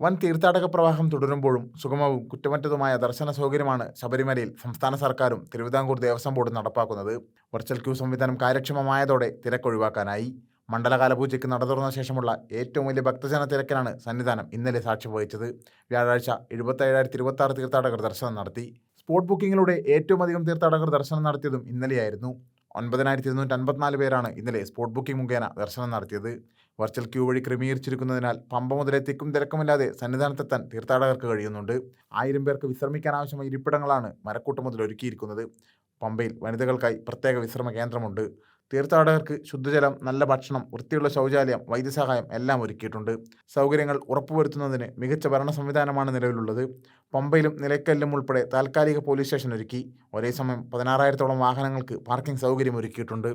വൻ തീർത്ഥാടക പ്രവാഹം തുടരുമ്പോഴും സുഗമവും കുറ്റമറ്റതുമായ ദർശന സൗകര്യമാണ് ശബരിമലയിൽ സംസ്ഥാന സർക്കാരും തിരുവിതാംകൂർ ദേവസ്വം ബോർഡും നടപ്പാക്കുന്നത്. വെർച്വൽ ക്യൂ സംവിധാനം കാര്യക്ഷമമായതോടെ തിരക്കൊഴിവാക്കാനായി മണ്ഡലകാല പൂജയ്ക്ക് നട തുറന്ന ശേഷമുള്ള ഏറ്റവും വലിയ ഭക്തജന തിരക്കിനാണ് സന്നിധാനം ഇന്നലെ സാക്ഷ്യം വഹിച്ചത്. വ്യാഴാഴ്ച എഴുപത്തേഴായിരത്തി ഇരുപത്തി ആറ് തീർത്ഥാടകർ ദർശനം നടത്തി. സ്പോട്ട് ബുക്കിങ്ങിലൂടെ ഏറ്റവും അധികം തീർത്ഥാടകർ ദർശനം നടത്തിയതും ഇന്നലെയായിരുന്നു. ഒൻപതിനായിരത്തി ഇരുന്നൂറ്റി അൻപത്തിനാല് പേരാണ് ഇന്നലെ സ്പോട്ട് ബുക്കിംഗ് മുഖേന ദർശനം നടത്തിയത്. വെർച്വൽ ക്യൂ വഴി ക്രമീകരിച്ചിരിക്കുന്നതിനാൽ പമ്പ മുതലേ തിക്കും തിരക്കുമില്ലാതെ സന്നിധാനത്തെത്താൻ തീർത്ഥാടകർക്ക് കഴിയുന്നുണ്ട്. ആയിരം പേർക്ക് വിശ്രമിക്കാൻ ആവശ്യമായ ഇരിപ്പിടങ്ങളാണ് മരക്കൂട്ടം മുതൽ ഒരുക്കിയിരിക്കുന്നത് പമ്പയിൽ വനിതകൾക്കായി പ്രത്യേക വിശ്രമ കേന്ദ്രമുണ്ട് തീർത്ഥാടകർക്ക് ശുദ്ധജലം നല്ല ഭക്ഷണം വൃത്തിയുള്ള ശൗചാലയം വൈദ്യസഹായം എല്ലാം ഒരുക്കിയിട്ടുണ്ട്. സൗകര്യങ്ങൾ ഉറപ്പുവരുത്തുന്നതിന് മികച്ച ഭരണ സംവിധാനമാണ് നിലവിലുള്ളത്. പമ്പയിലും നിലയ്ക്കല്ലും ഉൾപ്പെടെ താൽക്കാലിക പോലീസ് സ്റ്റേഷൻ ഒരുക്കി. ഒരേ സമയം പതിനാറായിരത്തോളം വാഹനങ്ങൾക്ക് പാർക്കിംഗ് സൗകര്യം ഒരുക്കിയിട്ടുണ്ട്.